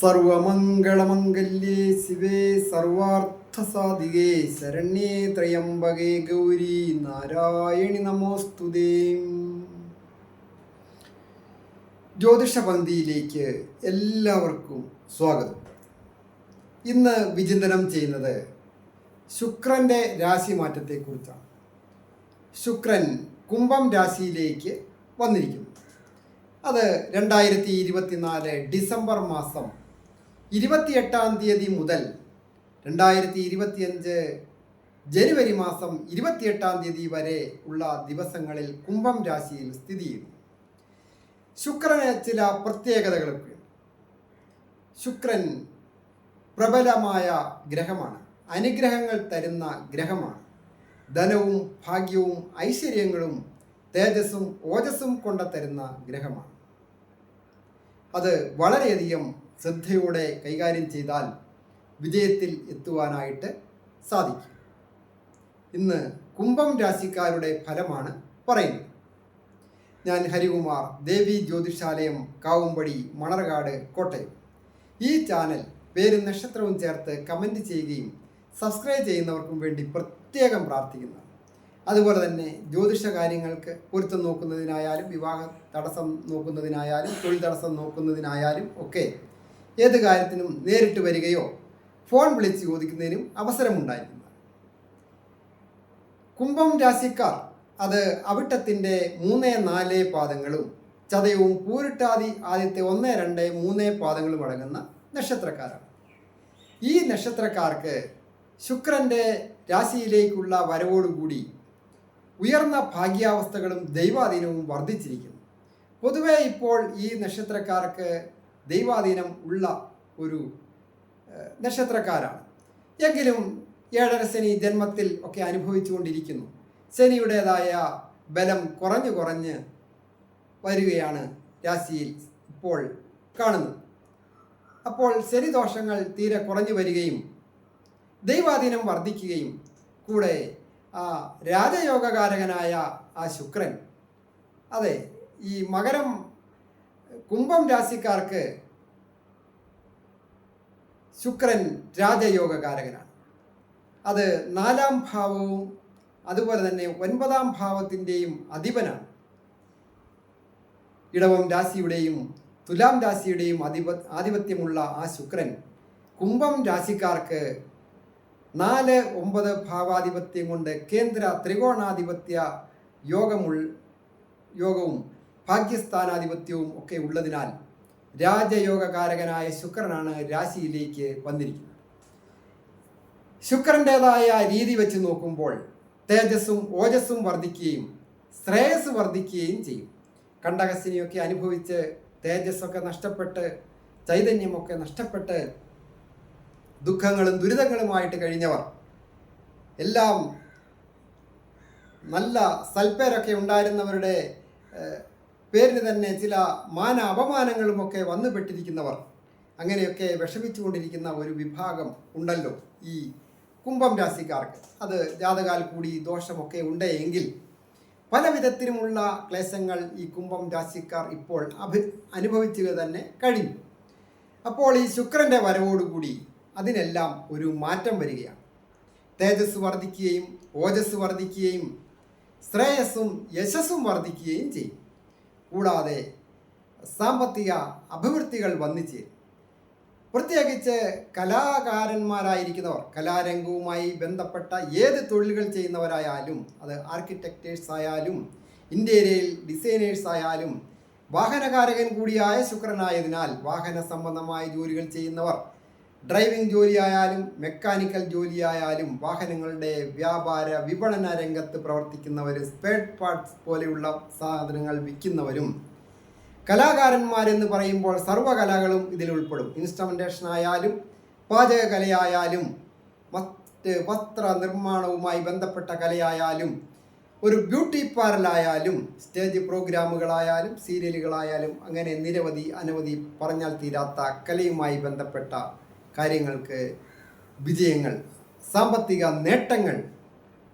സർവമംഗളമംഗല്യേ ശിവേ സർവാർത്ഥസാധികേ ശരണ്യേ ത്രയംബകേ ഗൗരി നാരായണി നമോസ്തുതേ. ജ്യോതിഷ ജ്യോതിഷപന്തിയിലേക്ക് എല്ലാവർക്കും സ്വാഗതം. ഇന്ന് വിചിന്തനം ചെയ്യുന്നത് ശുക്രന്റെ രാശിമാറ്റത്തെക്കുറിച്ചാണ്. ശുക്രൻ കുംഭം രാശിയിലേക്ക് വന്നിരിക്കുന്നു. അത് രണ്ടായിരത്തി ഇരുപത്തിനാല് ഡിസംബർ മാസം ഇരുപത്തിയെട്ടാം തീയതി മുതൽ രണ്ടായിരത്തി ഇരുപത്തിയഞ്ച് ജനുവരി മാസം ഇരുപത്തിയെട്ടാം തീയതി വരെ ഉള്ള ദിവസങ്ങളിൽ കുംഭം രാശിയിൽ സ്ഥിതി ചെയ്യുന്നു. ശുക്രന് ചില പ്രത്യേകതകളൊക്കെ ശുക്രൻ പ്രബലമായ ഗ്രഹമാണ്. അനുഗ്രഹങ്ങൾ തരുന്ന ഗ്രഹമാണ്. ധനവും ഭാഗ്യവും ഐശ്വര്യങ്ങളും തേജസ്സും ഓജസ്സും കൊണ്ട തരുന്ന ഗ്രഹമാണ്. അത് വളരെയധികം ശ്രദ്ധയോടെ കൈകാര്യം ചെയ്താൽ വിജയത്തിൽ എത്തുവാനായിട്ട് സാധിക്കും. ഇന്ന് കുംഭം രാശിക്കാരുടെ ഫലമാണ് പറയുന്നത്. ഞാൻ ഹരികുമാർ ദേവി ജ്യോതിഷാലയം കാവുംപടി മണർകാട് കോട്ടയം. ഈ ചാനൽ പേരും നക്ഷത്രവും ചേർത്ത് കമന്റ് ചെയ്യുകയും സബ്സ്ക്രൈബ് ചെയ്യുന്നവർക്കും വേണ്ടി പ്രത്യേകം പ്രാർത്ഥിക്കുന്നു. അതുപോലെ തന്നെ ജ്യോതിഷ കാര്യങ്ങൾക്ക് പൊരുത്തം നോക്കുന്നതിനായാലും വിവാഹ തടസ്സം നോക്കുന്നതിനായാലും തൊഴിൽ തടസ്സം നോക്കുന്നതിനായാലും ഒക്കെ ഏത് കാര്യത്തിനും നേരിട്ട് വരികയോ ഫോൺ വിളിച്ച് ചോദിക്കുന്നതിനും അവസരമുണ്ടായിരിക്കുന്നു കുംഭം രാശിക്കാർ അത് അവിട്ടത്തിന്റെ മൂന്ന് നാല് പാദങ്ങളും ചതയവും പൂരിട്ടാതി ആദ്യത്തെ ഒന്ന് രണ്ട് മൂന്ന് പാദങ്ങളും അടങ്ങുന്ന നക്ഷത്രക്കാരാണ്. ഈ നക്ഷത്രക്കാർക്ക് ശുക്രന്റെ രാശിയിലേക്കുള്ള വരവോടുകൂടി ഉയർന്ന ഭാഗ്യാവസ്ഥകളും ദൈവാധീനവും വർദ്ധിച്ചിരിക്കുന്നു. പൊതുവേ ഇപ്പോൾ ഈ നക്ഷത്രക്കാർക്ക് ദൈവാധീനം ഉള്ള ഒരു നക്ഷത്രക്കാരാണ്. എങ്കിലും ഏഴര ശനി ജന്മത്തിൽ ഒക്കെ അനുഭവിച്ചുകൊണ്ടിരിക്കുന്നു. ശനിയുടേതായ ബലം കുറഞ്ഞു കുറഞ്ഞ് വരികയാണ് രാശിയിൽ ഇപ്പോൾ കാണുന്നത്. അപ്പോൾ ശനി ദോഷങ്ങൾ തീരെ കുറഞ്ഞു വരികയും ദൈവാധീനം വർദ്ധിക്കുകയും കൂടെ ആ രാജയോഗകാരകനായ ആ ശുക്രൻ അതെ ഈ മകരം കുംഭം രാശിക്കാർക്ക് ശുക്രൻ രാജയോഗകാരകനാണ്. അത് നാലാം ഭാവവും അതുപോലെ തന്നെ ഒൻപതാം ഭാവത്തിന്റെയും അധിപനാണ്. ഇടവം രാശിയുടെയും തുലാം രാശിയുടെയും അധിപ ആധിപത്യമുള്ള ആ ശുക്രൻ കുംഭം രാശിക്കാർക്ക് നാല് ഒമ്പത് ഭാവാധിപത്യം കൊണ്ട് കേന്ദ്ര ത്രികോണാധിപത്യ യോഗമുൾ യോഗവും ഭാഗ്യസ്ഥാനാധിപത്യവും ഒക്കെ ഉള്ളതിനാൽ രാജയോഗകാരകനായ ശുക്രനാണ് രാശിയിലേക്ക് വന്നിരിക്കുന്നത്. ശുക്രന്റെതായ രീതി വെച്ച് നോക്കുമ്പോൾ തേജസ്സും ഓജസ്സും വർദ്ധിക്കുകയും ശ്രേയസ് വർദ്ധിക്കുകയും ചെയ്യും. കണ്ടകസിനെയൊക്കെ അനുഭവിച്ച് തേജസ്സൊക്കെ നഷ്ടപ്പെട്ട് ചൈതന്യമൊക്കെ നഷ്ടപ്പെട്ട് ദുഃഖങ്ങളും ദുരിതങ്ങളുമായിട്ട് കഴിഞ്ഞവർ എല്ലാം നല്ല സൽപ്പേരൊക്കെ ഉണ്ടായിരുന്നവരുടെ പേരിന് തന്നെ ചില മാന അപമാനങ്ങളുമൊക്കെ വന്നുപെട്ടിരിക്കുന്നവർ അങ്ങനെയൊക്കെ വിഷമിച്ചുകൊണ്ടിരിക്കുന്ന ഒരു വിഭാഗം ഉണ്ടല്ലോ ഈ കുംഭം രാശിക്കാർക്ക്. അത് ജാതകാൽ കൂടി ദോഷമൊക്കെ ഉണ്ട് എങ്കിൽ പല വിധത്തിലുമുള്ള ക്ലേശങ്ങൾ ഈ കുംഭം രാശിക്കാർ ഇപ്പോൾ അഭി അനുഭവിക്കുക തന്നെ കഴിഞ്ഞു. അപ്പോൾ ഈ ശുക്രന്റെ വരവോടുകൂടി അതിനെല്ലാം ഒരു മാറ്റം വരികയാണ്. തേജസ് വർദ്ധിക്കുകയും ഓജസ് വർദ്ധിക്കുകയും ശ്രേയസ്സും യശസ്സും വർദ്ധിക്കുകയും ചെയ്യും. കൂടാതെ സാമ്പത്തിക അഭിവൃദ്ധികൾ വന്നിച്ചേരും പ്രത്യേകിച്ച് കലാകാരന്മാരായിരിക്കുന്നവർ കലാരംഗവുമായി ബന്ധപ്പെട്ട ഏത് തൊഴിലുകൾ ചെയ്യുന്നവരായാലും അത് ആർക്കിടെക്റ്റേഴ്സ് ആയാലും ഇന്റീരിയൽ ഡിസൈനേഴ്സ് ആയാലും വാഹനകാരകൻ കൂടിയായ ശുക്രനായതിനാൽ വാഹന സംബന്ധമായ ജോലികൾ ചെയ്യുന്നവർ ഡ്രൈവിംഗ് ജോലിയായാലും മെക്കാനിക്കൽ ജോലിയായാലും വാഹനങ്ങളുടെ വ്യാപാര വിപണന രംഗത്ത് പ്രവർത്തിക്കുന്നവർ സ്പെയർ പാർട്സ് പോലെയുള്ള സാധനങ്ങൾ വിൽക്കുന്നവരും കലാകാരന്മാരെന്ന് പറയുമ്പോൾ സർവകലകളും ഇതിൽ ഉൾപ്പെടും. ഇൻസ്ട്രുമെന്റേഷൻ ആയാലും പാചകകലയായാലും മറ്റ് വസ്ത്ര നിർമ്മാണവുമായി ബന്ധപ്പെട്ട കലയായാലും ഒരു ബ്യൂട്ടി പാർലറായാലും സ്റ്റേജ് പ്രോഗ്രാമുകളായാലും സീരിയലുകളായാലും അങ്ങനെ നിരവധി അനവധി പറഞ്ഞാൽ തീരാത്ത കലയുമായി ബന്ധപ്പെട്ട കാര്യങ്ങൾക്ക് വിജയങ്ങൾ സാമ്പത്തിക നേട്ടങ്ങൾ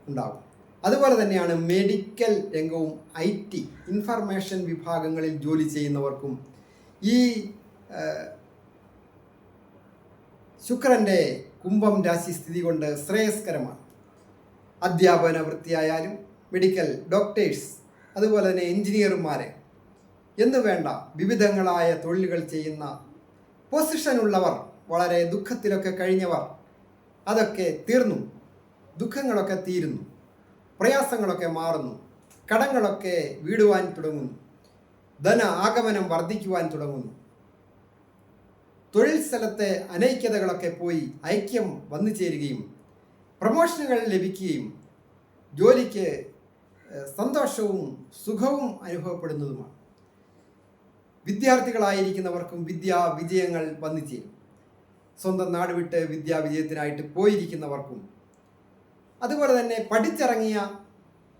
ഉണ്ടാകും. അതുപോലെ തന്നെയാണ് മെഡിക്കൽ രംഗവും ഐ ടി ഇൻഫർമേഷൻ വിഭാഗങ്ങളിൽ ജോലി ചെയ്യുന്നവർക്കും ഈ ശുക്രന്റെ കുംഭം രാശി സ്ഥിതി കൊണ്ട് ശ്രേയസ്കരമാണ്. അധ്യാപന വൃത്തിയായാലും മെഡിക്കൽ ഡോക്ടേഴ്സ് അതുപോലെ തന്നെ എഞ്ചിനീയർമാരെ എന്ന് വേണ്ട വിവിധങ്ങളായ തൊഴിലുകൾ ചെയ്യുന്ന പൊസിഷനുള്ളവർ വളരെ ദുഃഖത്തിലൊക്കെ കഴിഞ്ഞവർ അതൊക്കെ തീർന്നു. ദുഃഖങ്ങളൊക്കെ തീരുന്നു. പ്രയാസങ്ങളൊക്കെ മാറുന്നു. കടങ്ങളൊക്കെ വീടുവാൻ തുടങ്ങുന്നു. ധന ആഗമനം വർദ്ധിക്കുവാൻ തുടങ്ങുന്നു. തൊഴിൽ സ്ഥലത്തെ അനൈക്യതകളൊക്കെ പോയി ഐക്യം വന്നു ചേരുകയും പ്രമോഷനുകൾ ലഭിക്കുകയും ജോലിക്ക് സന്തോഷവും സുഖവും അനുഭവപ്പെടുന്നതുമാണ്. വിദ്യാർത്ഥികളായിരിക്കുന്നവർക്കും വിദ്യാ വിജയങ്ങൾ വന്നു ചേരും. സ്വന്തം നാട് വിട്ട് വിദ്യാവിജയത്തിനായിട്ട് പോയിരിക്കുന്നവർക്കും അതുപോലെ തന്നെ പഠിച്ചിറങ്ങിയ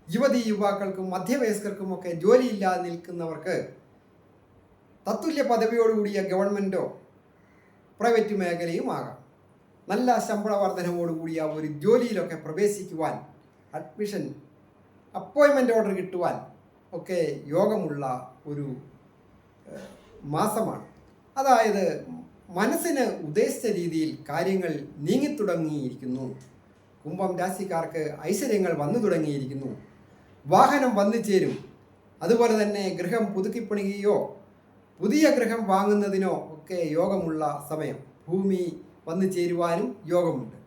യുവതി യുവാക്കൾക്കും മധ്യവയസ്കർക്കുമൊക്കെ ജോലിയില്ലാതെ നിൽക്കുന്നവർക്ക് തത്തുല്യ പദവിയോടുകൂടിയ ഗവൺമെന്റോ പ്രൈവറ്റ് മേഖലയും ആകാം. നല്ല ശമ്പള വർധനവോടുകൂടിയ ഒരു ജോലിയിലൊക്കെ പ്രവേശിക്കുവാൻ അഡ്മിഷൻ അപ്പോയിൻമെന്റ് ഓർഡർ കിട്ടുവാൻ ഒക്കെ യോഗമുള്ള ഒരു മാസമാണ്. അതായത് മനസ്സിന് ഉദ്ദേശിച്ച രീതിയിൽ കാര്യങ്ങൾ നീങ്ങിത്തുടങ്ങിയിരിക്കുന്നു കുംഭം രാശിക്കാർക്ക് ഐശ്വര്യങ്ങൾ വന്നു തുടങ്ങിയിരിക്കുന്നു. വാഹനം വന്നു ചേരും. അതുപോലെ തന്നെ ഗൃഹം പുതുക്കിപ്പണിയുകയോ പുതിയ ഗൃഹം വാങ്ങുന്നതിനോ ഒക്കെ യോഗമുള്ള സമയം. ഭൂമി വന്നു ചേരുവാനും യോഗമുണ്ട്.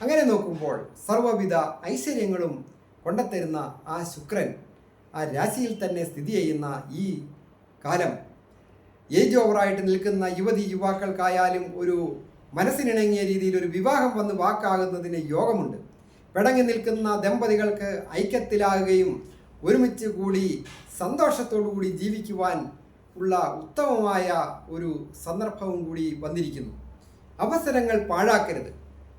അങ്ങനെ നോക്കുമ്പോൾ സർവവിധ ഐശ്വര്യങ്ങളും കൊണ്ടത്തരുന്ന ആ ശുക്രൻ ആ രാശിയിൽ തന്നെ സ്ഥിതി ചെയ്യുന്ന ഈ കാലം ഏജ് ഓവറായിട്ട് നിൽക്കുന്ന യുവതി യുവാക്കൾക്കായാലും ഒരു മനസ്സിനിണങ്ങിയ രീതിയിൽ ഒരു വിവാഹം വന്ന് വാക്കാകുന്നതിന് യോഗമുണ്ട്. പിടങ്ങി നിൽക്കുന്ന ദമ്പതികൾക്ക് ഐക്യത്തിലാകുകയും ഒരുമിച്ച് കൂടി സന്തോഷത്തോടു കൂടി ജീവിക്കുവാൻ ഉള്ള ഉത്തമമായ ഒരു സന്ദർഭവും കൂടി വന്നിരിക്കുന്നു. അവസരങ്ങൾ പാഴാക്കരുത്.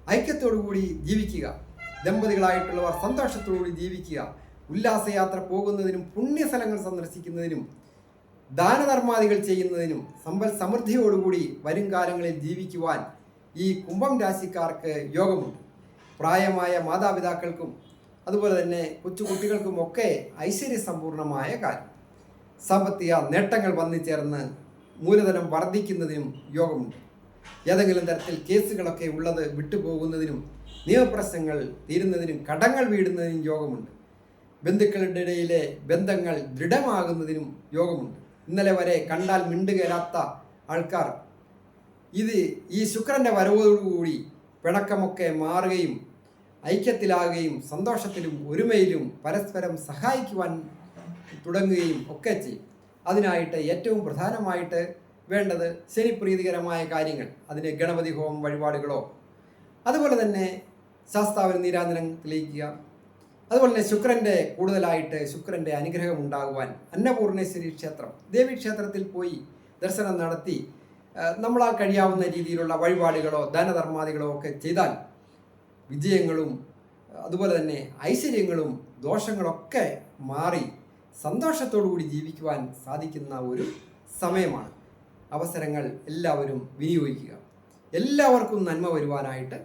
ഐക്യത്തോടു കൂടി ജീവിക്കുക. ദമ്പതികളായിട്ടുള്ളവർ സന്തോഷത്തോടു കൂടി ജീവിക്കുക. ഉല്ലാസയാത്ര പോകുന്നതിനും പുണ്യസ്ഥലങ്ങൾ സന്ദർശിക്കുന്നതിനും ദാനധർമാദികൾ ചെയ്യുന്നതിനും സമ്പൽ സമൃദ്ധിയോടുകൂടി വരും കാലങ്ങളിൽ ജീവിക്കുവാൻ ഈ കുംഭം രാശിക്കാർക്ക് യോഗമുണ്ട്. പ്രായമായ മാതാപിതാക്കൾക്കും അതുപോലെ തന്നെ കൊച്ചുകുട്ടികൾക്കും ഒക്കെ ഐശ്വര്യസമ്പൂർണമായ കാര്യം. സാമ്പത്തിക നേട്ടങ്ങൾ വന്നു ചേർന്ന് മൂലധനം വർദ്ധിക്കുന്നതിനും യോഗമുണ്ട്. ഏതെങ്കിലും തരത്തിൽ കേസുകളൊക്കെ ഉള്ളത് വിട്ടുപോകുന്നതിനും നിയമപ്രശ്നങ്ങൾ തീരുന്നതിനും കടങ്ങൾ വീടുന്നതിനും യോഗമുണ്ട്. ബന്ധുക്കളുടെ ഇടയിലെ ബന്ധങ്ങൾ ദൃഢമാകുന്നതിനും യോഗമുണ്ട്. ഇന്നലെ വരെ കണ്ടാൽ മിണ്ടുകയരാത്ത ആൾക്കാർ. ഇത് ഈ ശുക്രന്റെ വരവോടുകൂടി പിണക്കമൊക്കെ മാറുകയും ഐക്യത്തിലാകുകയും സന്തോഷത്തിലും ഒരുമയിലും പരസ്പരം സഹായിക്കുവാൻ തുടങ്ങുകയും ഒക്കെ ചെയ്യും. അതിനായിട്ട് ഏറ്റവും പ്രധാനമായിട്ട് വേണ്ടത് ശനിപ്രീതികരമായ കാര്യങ്ങൾ. അതിന് ഗണപതി ഹോമം വഴിപാടുകളോ. അതുപോലെ തന്നെ ശാസ്താവിന് നീരാഞ്ജനം തെളിയിക്കുക. അതുപോലെ തന്നെ ശുക്രന്റെ കൂടുതലായിട്ട് ശുക്രന്റെ അനുഗ്രഹം ഉണ്ടാകുവാൻ അന്നപൂർണേശ്വരി ക്ഷേത്രം ദേവി ക്ഷേത്രത്തിൽ പോയി ദർശനം നടത്തി നമ്മളാൽ കഴിയാവുന്ന രീതിയിലുള്ള വഴിപാടുകളോ ദാനധർമാദികളോ ഒക്കെ ചെയ്താൽ വിജയങ്ങളും അതുപോലെ തന്നെ ഐശ്വര്യങ്ങളും ദോഷങ്ങളൊക്കെ മാറി സന്തോഷത്തോടു കൂടി ജീവിക്കുവാൻ സാധിക്കുന്ന ഒരു സമയമാണ്. അവസരങ്ങൾ എല്ലാവരും വിനിയോഗിക്കുക. എല്ലാവർക്കും നന്മ വരുവാനായിട്ട്